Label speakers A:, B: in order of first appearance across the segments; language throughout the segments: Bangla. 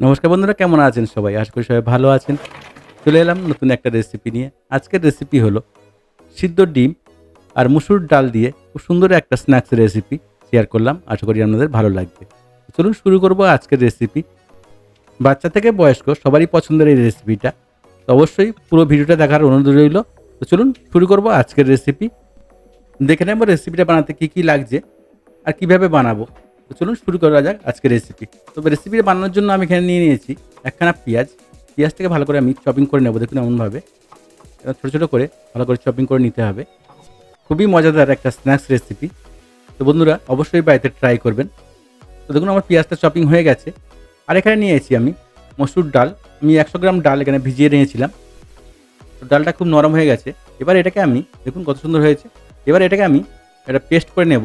A: নমস্কার বন্ধুরা, কেমন আছেন সবাই? আশা করি সবাই ভালো আছেন। চলে এলাম নতুন একটা রেসিপি নিয়ে। আজকের রেসিপি হলো সিদ্ধ ডিম আর মুসুর ডাল দিয়ে খুব সুন্দর একটা স্ন্যাক্স রেসিপি শেয়ার করলাম। আশা করি আপনাদের ভালো লাগবে। চলুন শুরু করব আজকের রেসিপি বাচ্চা থেকে বয়স্ক, সবারই পছন্দের এই রেসিপিটা তো অবশ্যই পুরো ভিডিওটা দেখার অনুরোধ রইল। তো চলুন শুরু করব আজকের রেসিপি দেখে নেব রেসিপিটা বানাতে কী কী লাগছে আর কীভাবে বানাবো। তো চলুন শুরু করা যাক আজকের রেসিপি তবে রেসিপি বানানোর জন্য আমি এখানে নিয়ে নিয়েছি একখানা পেঁয়াজ। পেঁয়াজটাকে ভালো করে আমি চপিং করে নেব, দেখুন এমনভাবে। ছোটো ছোটো করে ভালো করে চপিং করে নিতে হবে। খুবই মজাদার একটা স্ন্যাক্স রেসিপি তো বন্ধুরা, অবশ্যই বাড়িতে ট্রাই করবেন। তো দেখুন আমার পেঁয়াজটা চপিং হয়ে গেছে। আর এখানে নিয়েছি আমি মসুর ডাল। আমি একশো গ্রাম ডাল এখানে ভিজিয়ে নিয়েছিলাম। তো ডালটা খুব নরম হয়ে গেছে। এবার এটাকে আমি, দেখুন কত সুন্দর হয়েছে। এবার এটাকে আমি এটা পেস্ট করে নেব।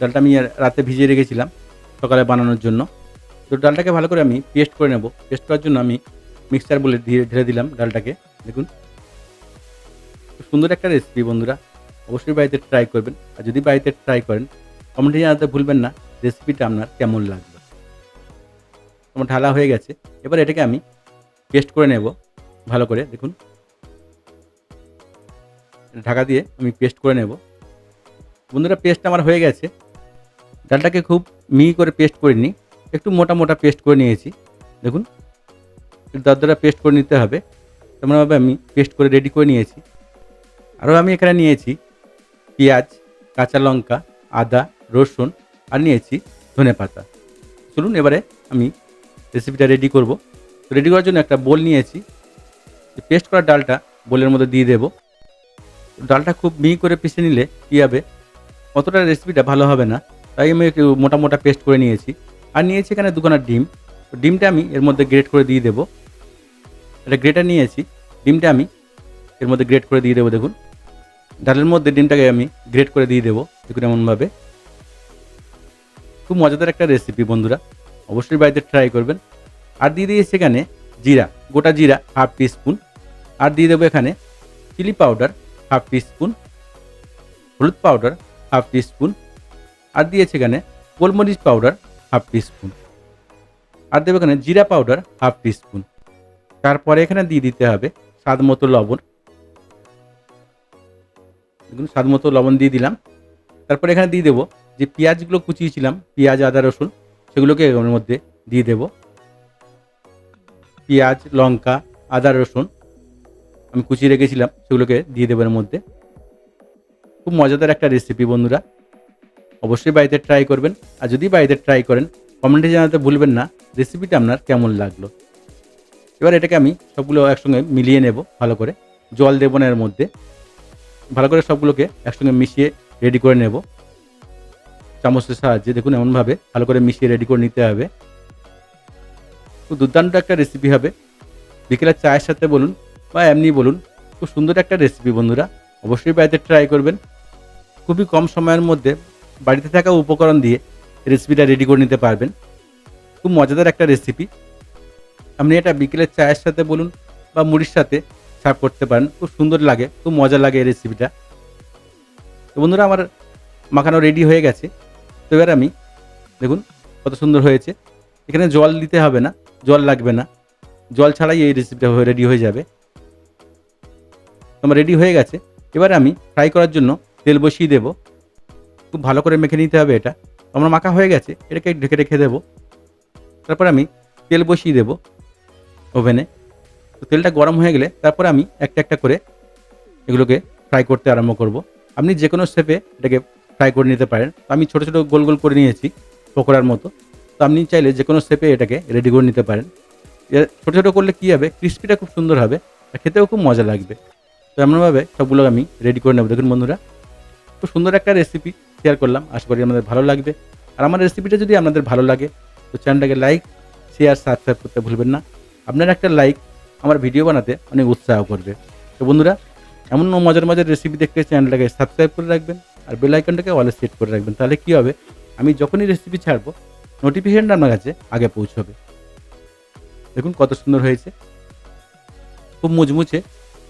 A: ডালটা আমি রাতে ভিজিয়ে রেখেছিলাম সকালে বানানোর জন্য। তো ডালটাকে ভালো করে আমি পেস্ট করে নেব। পেস্ট করার জন্য আমি মিক্সচার বলে দিয়ে ঢেলে দিলাম ডালটাকে। দেখুন। সুন্দর একটা রেসিপি বন্ধুরা। অবশ্যই বাড়িতে ট্রাই করবেন। আর যদি বাড়িতে ট্রাই করেন কমেন্টে জানাতে ভুলবেন না। রেসিপিটা আপনার কেমন লাগবে আমার ঢালা হয়ে গেছে। এবার এটাকে আমি পেস্ট করে নেব ভালো করে। দেখুন। ঢাকা দিয়ে আমি পেস্ট করে নেব। বন্ধুরা পেস্ট আমার হয়ে গেছে। ডালটাকে খুব মিহি করে পেস্ট করে নিই। একটু মোটা মোটা পেস্ট করে নিয়েছি। দেখুন দরদরা পেস্ট করে নিতে হবে। তেমনভাবে আমি পেস্ট করে রেডি করে নিয়েছি। আরও আমি এখানে নিয়েছি পেঁয়াজ, কাঁচা লঙ্কা, আদা, রসুন আর নিয়েছি ধনে পাতা। চলুন এবারে আমি রেসিপিটা রেডি করব। রেডি করার জন্য একটা বোল নিয়েছি। পেস্ট করা ডালটা বোলের মধ্যে দিয়ে দেবো। ডালটা খুব মিহি করে পিষে নিলে কী হবে? অতটা রেসিপিটা ভালো হবে না। তাই আমি মোটা মোটা পেস্ট করে নিয়েছি। আর নিয়েছি এখানে দুখানা ডিম। ডিমটা আমি এর মধ্যে গ্রেট করে দিয়ে দেবো। এটা গ্রেটার নিয়েছি। ডিমটা আমি এর মধ্যে গ্রেট করে দিয়ে দেবো, দেখুন। ডালের মধ্যে ডিমটাকে আমি গ্রেট করে দিয়ে দেবো, দেখুন এমনভাবে। খুব মজাদার একটা রেসিপি বন্ধুরা। অবশ্যই বাড়িতে ট্রাই করবেন। আর দিয়ে দিয়েছি এখানে জিরা, গোটা জিরা হাফ স্পুন আর দিয়ে দেবো এখানে চিলি পাউডার হাফ স্পুন হলুদ পাউডার হাফ স্পুন আর দিয়েছে এখানে গোলমরিচ পাউডার হাফ টি স্পুন আর দেবো এখানে জিরা পাউডার হাফ টি স্পুন তারপরে এখানে দিয়ে দিতে হবে স্বাদ মতো লবণ। দেখুন স্বাদ মতো লবণ দিয়ে দিলাম। তারপরে এখানে দিয়ে দেবো যে পেঁয়াজগুলো কুচিয়েছিলাম, পেঁয়াজ, আদা, রসুন, সেগুলোকে এর মধ্যে দিয়ে দেব। পেঁয়াজ, লঙ্কা, আদা, রসুন আমি কুচিয়ে রেখেছিলাম, সেগুলোকে দিয়ে দেবো এর মধ্যে। খুব মজাদার একটা রেসিপি বন্ধুরা। অবশ্যই বাড়িতে ট্রাই করবেন। আর যদি বাড়িতে ট্রাই করেন কমেন্টে জানাতে ভুলবেন না। রেসিপিটা আপনার কেমন লাগল? এবার এটাকে আমি সবগুলো একসঙ্গে মিলিয়ে নেব ভালো করে। জল দেবো না এর মধ্যে। ভালো করে সবগুলোকে একসঙ্গে মিশিয়ে রেডি করে নেব। চামচের সাহায্যে দেখুন এমনভাবে ভালো করে মিশিয়ে রেডি করে নিতে হবে। খুব দুর্দান্ত একটা রেসিপি হবে। বিকেলের চায়ের সাথে বলুন বা এমনি বলুন, খুব সুন্দর একটা রেসিপি বন্ধুরা। অবশ্যই বাড়িতে ট্রাই করবেন। খুবই কম সময়ের মধ্যে বাড়িতে থাকা উপকরণ দিয়ে রেসিপিটা রেডি করে নিতে পারবেন। খুব মজাদার একটা রেসিপি আপনি এটা বিকেলের চায়ের সাথে বলুন বা মুড়ির সাথে সার্ভ করতে পারেন। খুব সুন্দর লাগে, খুব মজা লাগে এই রেসিপিটা তো বন্ধুরা, আমার মাখানো রেডি হয়ে গেছে। তো এবার আমি, দেখুন কত সুন্দর হয়েছে। এখানে জল দিতে হবে না, জল লাগবে না। জল ছাড়াই এই রেসিপিটা রেডি হয়ে যাবে। আমার রেডি হয়ে গেছে। এবার আমি ফ্রাই করার জন্য তেল বসিয়ে দেবো। খুব ভালো করে মেখে নিতে হবে এটা। আমার মাখা হয়ে গেছে, এটাকে ঢেকে রেখে দেবো। তারপর আমি তেল বসিয়ে দেবো ওভেনে। তো তেলটা গরম হয়ে গেলে তারপর আমি একটা একটা করে এগুলোকে ফ্রাই করতে আরম্ভ করব। আপনি যে কোনো শেপে এটাকে ফ্রাই করে নিতে পারেন। তো আমি ছোটো ছোটো গোল গোল করে নিয়েছি পকোড়ার মতো। তো আপনি চাইলে যে কোনো শেপে এটাকে রেডি করে নিতে পারেন। ছোটো ছোটো করলে কী হবে? ক্রিস্পিটা খুব সুন্দর হবে আর খেতেও খুব মজা লাগবে। তো এমনভাবে সবগুলো আমি রেডি করে নেব। দেখুন বন্ধুরা, খুব সুন্দর একটা রেসিপি শেয়ার করলাম। আশা করি আমাদের ভালো লাগবে। আর আমার রেসিপিটা যদি আপনাদের ভালো লাগে, তো চ্যানেলটাকে লাইক শেয়ার সাবস্ক্রাইব করতে ভুলবেন না। আপনার একটা লাইক আমার ভিডিও বানাতে অনেক উৎসাহ করবে। তো বন্ধুরা, এমন মজার মজার রেসিপি দেখতে চ্যানেলটাকে সাবস্ক্রাইব করে রাখবেন আর বেল আইকনটাকে অলে সেট করে রাখবেন। তাহলে কী হবে? আমি যখনই রেসিপি ছাড়বো নোটিফিকেশনটা আপনার কাছে আগে পৌঁছবে। দেখুন কত সুন্দর হয়েছে। খুব মুচমুচে,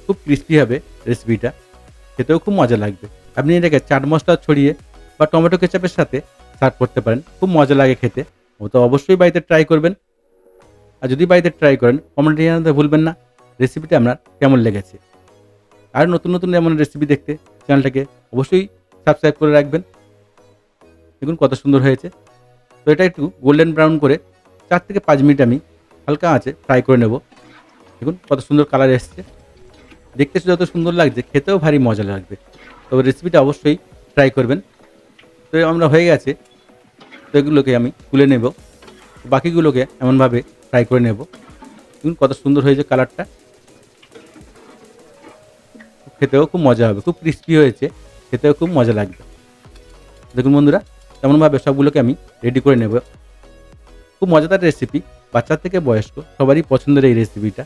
A: খুব ক্রিস্পি হবে রেসিপিটা খেতেও খুব মজা লাগবে। আপনি এটাকে চাট মশলা ছড়িয়ে বা টমেটো কেচাপের সাথে সার্ভ করতে পারেন। খুব মজা লাগে খেতে। ও তো অবশ্যই বাড়িতে ট্রাই করবেন। আর যদি বাড়িতে ট্রাই করেন কমেন্টে জানাতে ভুলবেন না। রেসিপিটা আপনার কেমন লেগেছে? আর নতুন নতুন এমন রেসিপি দেখতে চ্যানেলটাকে অবশ্যই সাবস্ক্রাইব করে রাখবেন। দেখুন কত সুন্দর হয়েছে। তো এটা একটু গোল্ডেন ব্রাউন করে চার থেকে পাঁচ মিনিট আমি হালকা আছে ফ্রাই করে নেব। দেখুন কত সুন্দর কালার এসছে। দেখতে যত সুন্দর লাগছে, খেতেও ভারী মজা লাগবে। তবে রেসিপিটা অবশ্যই ট্রাই করবেন। তো আমরা হয়ে গেছে। তো এগুলোকে আমি তুলে নেব। বাকিগুলোকে এমনভাবে ফ্রাই করে নেব। দেখুন কত সুন্দর হয়েছে কালারটা খেতেও খুব মজা হবে, খুব ক্রিস্পি হয়েছে, খেতেও খুব মজা লাগবে। দেখুন বন্ধুরা তেমনভাবে সবগুলোকে আমি রেডি করে নেব। খুব মজাদার রেসিপি বাচ্চা থেকে বয়স্ক, সবারই পছন্দের এই রেসিপিটা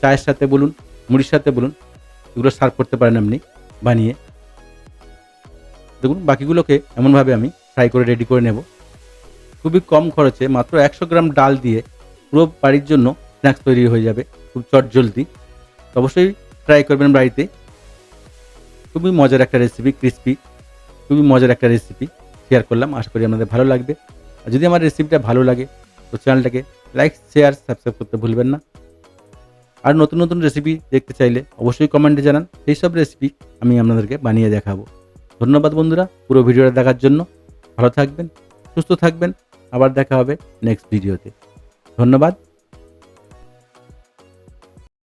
A: চায়ের সাথে বলুন, মুড়ির সাথে বলুন, এগুলো সার্ভ করতে পারেন আপনি বানিয়ে। দেখুন, বাকিগুলোকে এমনভাবে আমি ফ্রাই করে রেডি করে নেব। খুবই কম খরচে, মাত্র একশো গ্রাম ডাল দিয়ে পুরো বাড়ির জন্য স্ন্যাক্স তৈরি হয়ে যাবে, খুব চট জলদি। অবশ্যই ট্রাই করবেন বাড়িতে। খুবই মজার একটা রেসিপি ক্রিস্পি খুবই মজার একটা রেসিপি শেয়ার করলাম, আশা করি আপনাদের ভালো লাগবে। আর যদি আমার রেসিপিটা ভালো লাগে, তো চ্যানেলটাকে লাইক শেয়ার সাবস্ক্রাইব করতে ভুলবেন না। আর নতুন নতুন রেসিপি দেখতে চাইলে অবশ্যই কমেন্টে জানান, সেই সব রেসিপি আমি আপনাদেরকে বানিয়ে দেখাবো। ধন্যবাদ বন্ধুরা পুরো ভিডিওটা দেখার জন্য। ভালো থাকবেন, সুস্থ থাকবেন। আবার দেখা হবে নেক্সট ভিডিওতে ধন্যবাদ।